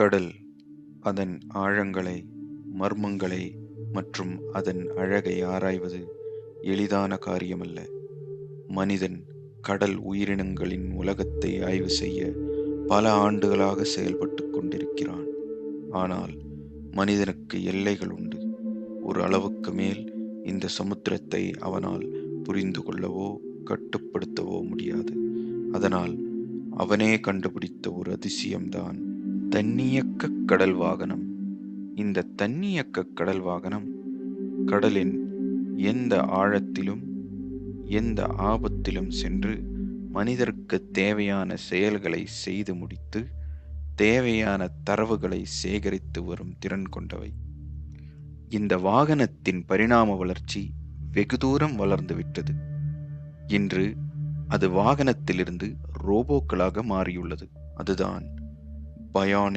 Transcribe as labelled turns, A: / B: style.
A: கடல் அதன் ஆழங்களை மர்மங்களை மற்றும் அதன் அழகை ஆராய்வது எளிதான காரியமல்ல. மனிதன் கடல் உயிரினங்களின் உலகத்தை ஆய்வு செய்ய பல ஆண்டுகளாக செயல்பட்டு கொண்டிருக்கிறான். ஆனால் மனிதனுக்கு எல்லைகள் உண்டு. ஒரு அளவுக்கு மேல் இந்த சமுத்திரத்தை அவனால் புரிந்து கொள்ளவோ கட்டுப்படுத்தவோ முடியாது. அதனால் அவனே கண்டுபிடித்த ஒரு அதிசயம்தான் தன்னியக்க கடல் வாகனம். இந்த தன்னியக்க கடல் வாகனம் கடலின் எந்த ஆழத்திலும் எந்த ஆபத்திலும் சென்று மனிதருக்கு தேவையான செயல்களை செய்து முடித்து தேவையான தரவுகளை சேகரித்து வரும் திறன் கொண்டவை. இந்த வாகனத்தின் பரிணாம வளர்ச்சி வெகு தூரம் வளர்ந்து விட்டது. இன்று அது வாகனத்திலிருந்து ரோபோக்களாக மாறியுள்ளது. அதுதான் bionic